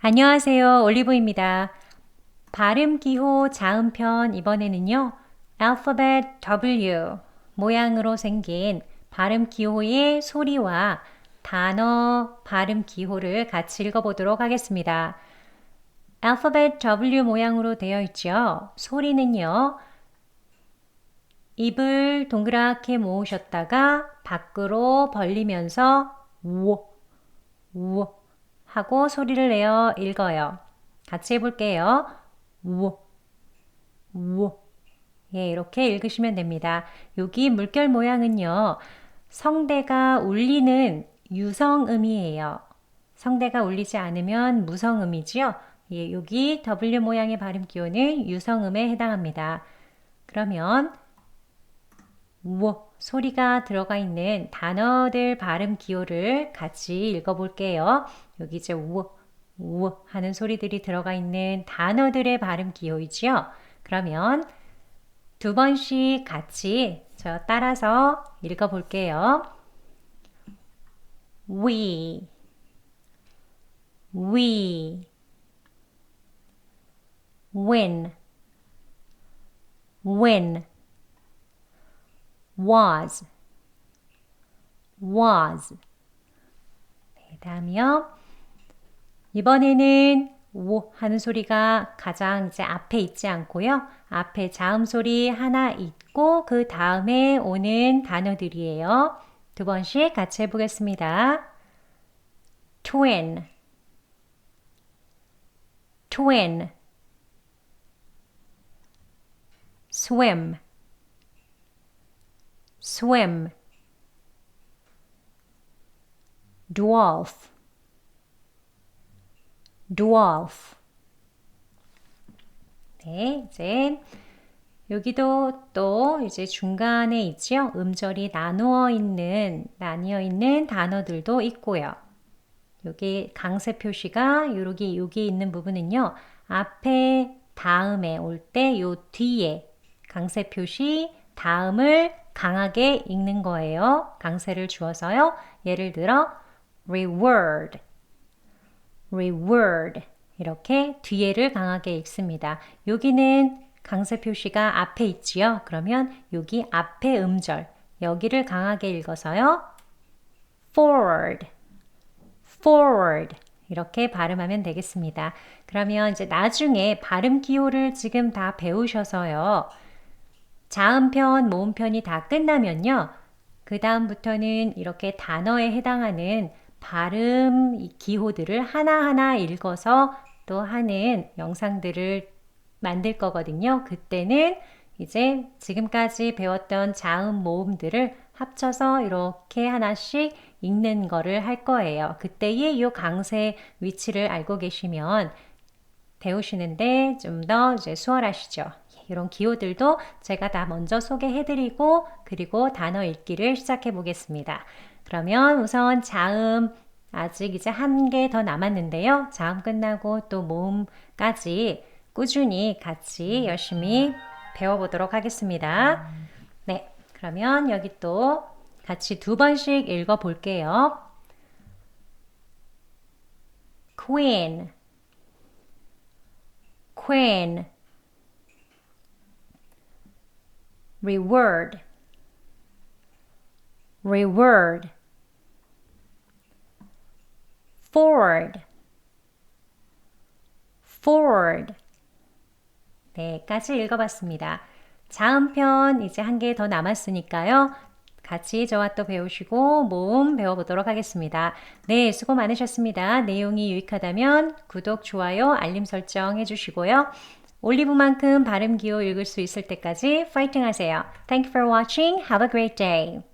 안녕하세요. 올리브입니다. 발음 기호 자음편 이번에는요. 알파벳 W 모양으로 생긴 발음 기호의 소리와 단어 발음 기호를 같이 읽어보도록 하겠습니다. 알파벳 W 모양으로 되어 있죠. 소리는요. 입을 동그랗게 모으셨다가 밖으로 벌리면서 우, 우 하고 소리를 내어 읽어요. 같이 해볼게요. 우, 우. 예, 이렇게 읽으시면 됩니다. 여기 물결 모양은요. 성대가 울리는 유성음이에요. 성대가 울리지 않으면 무성음이지요. 예, 여기 W 모양의 발음 기호는 유성음에 해당합니다. 그러면 우 소리가 들어가 있는 단어들 발음 기호를 같이 읽어볼게요. 여기 이제 우, 우 하는 소리들이 들어가 있는 단어들의 발음 기호이지요. 그러면 두 번씩 같이 저 따라서 읽어볼게요. we, we, when, when, was, was. 네, 다음이요. 이번에는 오 하는 소리가 가장 이제 앞에 있지 않고요. 앞에 자음 소리 하나 있고 그 다음에 오는 단어들이에요. 두 번씩 같이 해보겠습니다. twin, twin, swim, swim, dwarf, dwarf. 네, 이제 여기도 또 이제 중간에 있죠. 음절이 나누어 있는, 나뉘어 있는 단어들도 있고요. 여기 강세 표시가 여기, 여기 있는 부분은요. 앞에 다음에 올 때 요 뒤에 강세 표시 다음을 강하게 읽는 거예요. 강세를 주어서요. 예를 들어 reward, reward 이렇게 뒤에를 강하게 읽습니다. 여기는 강세 표시가 앞에 있지요. 그러면 여기 앞에 음절 여기를 강하게 읽어서요. forward, forward 이렇게 발음하면 되겠습니다. 그러면 이제 나중에 발음 기호를 지금 다 배우셔서요. 자음편, 모음편이 다 끝나면요. 그 다음부터는 이렇게 단어에 해당하는 발음 기호들을 하나하나 읽어서 또 하는 영상들을 만들 거거든요. 그때는 이제 지금까지 배웠던 자음 모음들을 합쳐서 이렇게 하나씩 읽는 거를 할 거예요. 그때의 이 강세 위치를 알고 계시면 배우시는데 좀 더 이제 수월하시죠. 이런 기호들도 제가 다 먼저 소개해드리고 그리고 단어 읽기를 시작해 보겠습니다. 그러면 우선 자음 아직 이제 한 개 더 남았는데요. 자음 끝나고 또 모음까지 꾸준히 같이 열심히 배워보도록 하겠습니다. 네, 그러면 여기 또 같이 두 번씩 읽어볼게요. queen, queen, reward, reward, forward, forward. 네, 까지 읽어봤습니다. 자음편 이제 한 개 더 남았으니까요. 같이 저와 또 배우시고 모음 배워보도록 하겠습니다. 네, 수고 많으셨습니다. 내용이 유익하다면 구독, 좋아요, 알림 설정 해주시고요. 올리브만큼 발음 기호 읽을 수 있을 때까지 파이팅 하세요. Thank you for watching. Have a great day.